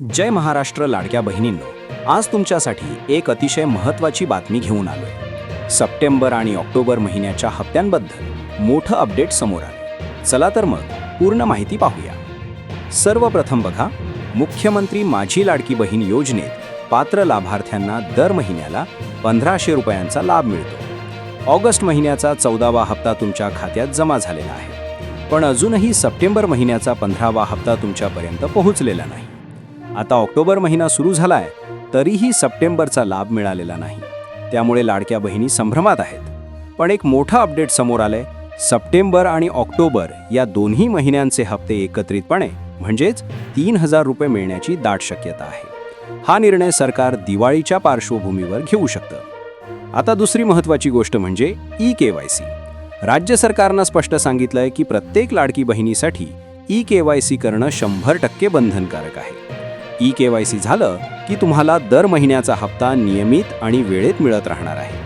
जय महाराष्ट्र लाडक्या बहिणींनो आज तुमच्यासाठी एक अतिशय महत्त्वाची बातमी घेऊन आलोय. सप्टेंबर आणि ऑक्टोबर महिन्याच्या हप्त्यांबद्दल मोठं अपडेट समोर आलं चला तर मग पूर्ण माहिती पाहूया. सर्वप्रथम बघा मुख्यमंत्री माझी लाडकी बहीण योजनेत पात्र लाभार्थ्यांना दर महिन्याला पंधराशे रुपयांचा लाभ मिळतो. ऑगस्ट महिन्याचा चौदावा हप्ता तुमच्या खात्यात जमा झालेला आहे. पण अजूनही सप्टेंबर महिन्याचा पंधरावा हप्ता तुमच्यापर्यंत पोहोचलेला नाही. आता ऑक्टोबर महिना सुरू झालाय तरीही सप्टेंबरचा लाभ मिळालेला नाही. त्यामुळे लाडक्या बहिणी संभ्रमात आहेत. पण एक मोठा अपडेट समोर आलंय. सप्टेंबर आणि ऑक्टोबर या दोन्ही महिन्यांचे हप्ते एकत्रितपणे म्हणजेच तीन हजार रुपये मिळण्याची दाट शक्यता आहे. हा निर्णय सरकार दिवाळीच्या पार्श्वभूमीवर घेऊ शकतं. आता दुसरी महत्त्वाची गोष्ट म्हणजे ई के वाय सी. राज्य सरकारनं स्पष्ट सांगितलंय की प्रत्येक लाडकी बहिणीसाठी ई के वाय सी करणं शंभर टक्के बंधनकारक आहे. ई के वाय सी झालं की तुम्हाला दर महिन्याचा हप्ता नियमित आणि वेळेत मिळत राहणार आहे.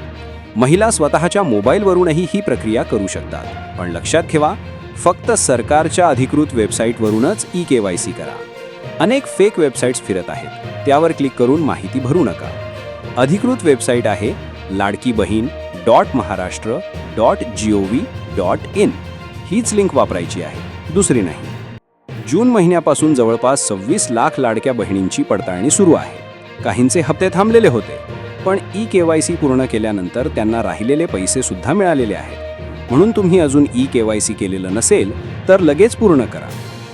महिला स्वतःच्या मोबाईलवरूनही ही प्रक्रिया करू शकतात. पण लक्षात ठेवा फक्त सरकारच्या अधिकृत वेबसाईटवरूनच ई के वाय सी करा. अनेक फेक वेबसाईट्स फिरत आहेत. त्यावर क्लिक करून माहिती भरू नका. अधिकृत वेबसाईट आहे Ladki Bahin dot Maharashtra dot G O V dot in. हीच लिंक वापरायची आहे. दुसरी नाही. जून महिन्यापासून जवळपास सव्वीस लाख लाडक्या बहिणींची पडताळणी सुरू आहे. काहींचे हप्ते थांबलेले होते पण ई के वाय सी पूर्ण केल्यानंतर त्यांना राहिलेले पैसे सुद्धा मिळालेले आहेत. म्हणून तुम्ही अजून ई के वाय सी केलेलं नसेल तर लगेच पूर्ण करा.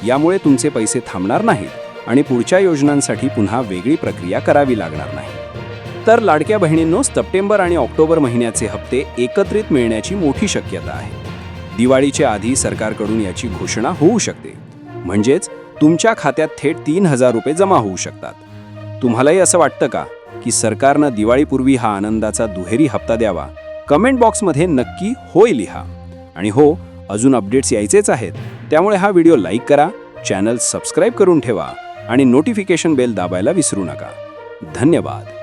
यामुळे तुमचे पैसे थांबणार नाहीत आणि पुढच्या योजनांसाठी पुन्हा वेगळी प्रक्रिया करावी लागणार नाही. तर लाडक्या बहिणींनो सप्टेंबर आणि ऑक्टोबर महिन्याचे हप्ते एकत्रित मिळण्याची मोठी शक्यता आहे. दिवाळीच्या आधी सरकारकडून याची घोषणा होऊ शकते. म्हणजेच तुमच्या खात्यात थेट तीन हजार रुपये जमा होऊ शकतात. तुम्हालाही असं वाटतं का की सरकारनं दिवाळीपूर्वी हा आनंदाचा दुहेरी हप्ता द्यावा? कमेंट बॉक्समध्ये नक्की होय लिहा. आणि हो अजून अपडेट्स यायचेच आहेत. त्यामुळे हा व्हिडिओ लाईक करा चॅनल सबस्क्राईब करून ठेवा आणि नोटिफिकेशन बेल दाबायला विसरू नका. धन्यवाद.